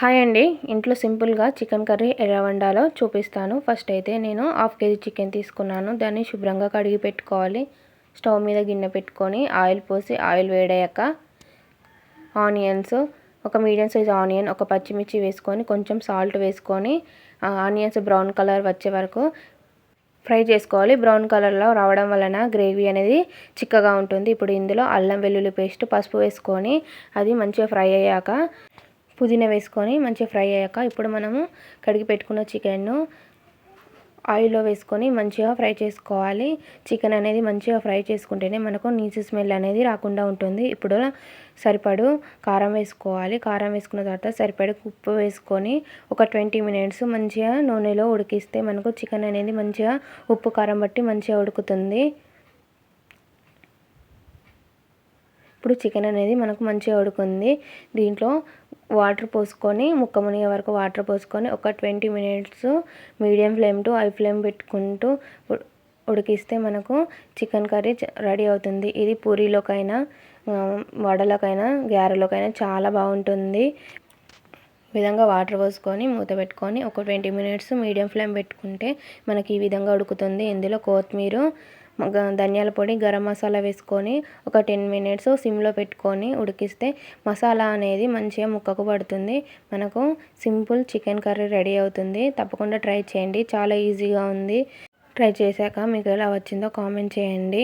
Hi అండి. ఇంట్లో సింపుల్గా చికెన్ కర్రీ ఎలా వండాలో చూపిస్తాను. ఫస్ట్ అయితే నేను హాఫ్ కేజీ చికెన్ తీసుకున్నాను. దాన్ని శుభ్రంగా కడిగి పెట్టుకోవాలి. స్టవ్ మీద గిన్నె పెట్టుకొని ఆయిల్ పోసి ఆయిల్ వేడయ్యాక ఆనియన్స్ ఒక మీడియం సైజ్ ఆనియన్ ఒక పచ్చిమిర్చి వేసుకొని కొంచెం సాల్ట్ వేసుకొని ఆనియన్స్ బ్రౌన్ కలర్ వచ్చే వరకు ఫ్రై చేసుకోవాలి. బ్రౌన్ కలర్లో రావడం వలన గ్రేవీ అనేది చిక్కగా ఉంటుంది. ఇప్పుడు ఇందులో అల్లం వెల్లుల్లి పేస్ట్ పసుపు వేసుకొని అది మంచిగా ఫ్రై అయ్యాక పుదీనా వేసుకొని మంచిగా ఫ్రై అయ్యాక ఇప్పుడు మనము కడిగి పెట్టుకున్న చికెన్ను ఆయిల్లో వేసుకొని మంచిగా ఫ్రై చేసుకోవాలి. చికెన్ అనేది మంచిగా ఫ్రై చేసుకుంటేనే మనకు నీచు స్మెల్ అనేది రాకుండా ఉంటుంది. ఇప్పుడు సరిపడు కారం వేసుకోవాలి. కారం వేసుకున్న తర్వాత సరిపడు ఉప్పు వేసుకొని ఒక ట్వంటీ మినిట్స్ మంచిగా నూనెలో ఉడికిస్తే మనకు చికెన్ అనేది మంచిగా ఉప్పు కారం బట్టి మంచిగా ఉడుకుతుంది. ఇప్పుడు చికెన్ అనేది మనకు మంచిగా ఉడుకుంది. దీంట్లో వాటర్ పోసుకొని ముక్క మునిగే వరకు వాటర్ పోసుకొని ఒక twenty minutes medium flame to high flame పెట్టుకుంటూ ఉడికిస్తే మనకు చికెన్ కర్రీ రెడీ అవుతుంది. ఇది పూరీలోకైనా వడలకైనా గారెలోకైనా చాలా బాగుంటుంది. విధంగా వాటర్ పోసుకొని మూత పెట్టుకొని ఒక ట్వంటీ మినిట్స్ మీడియం ఫ్లేమ్ పెట్టుకుంటే మనకి ఈ విధంగా ఉడుకుతుంది. ఇందులో కొత్తిమీర ధనియాల పొడి గరం మసాలా వేసుకొని ఒక టెన్ మినిట్స్ సిమ్లో పెట్టుకొని ఉడికిస్తే మసాలా అనేది మంచిగా ముక్కకు పడుతుంది. మనకు సింపుల్ చికెన్ కర్రీ రెడీ అవుతుంది. తప్పకుండా ట్రై చేయండి. చాలా ఈజీగా ఉంది. ట్రై చేశాక మీకు ఎలా వచ్చిందో కామెంట్ చేయండి.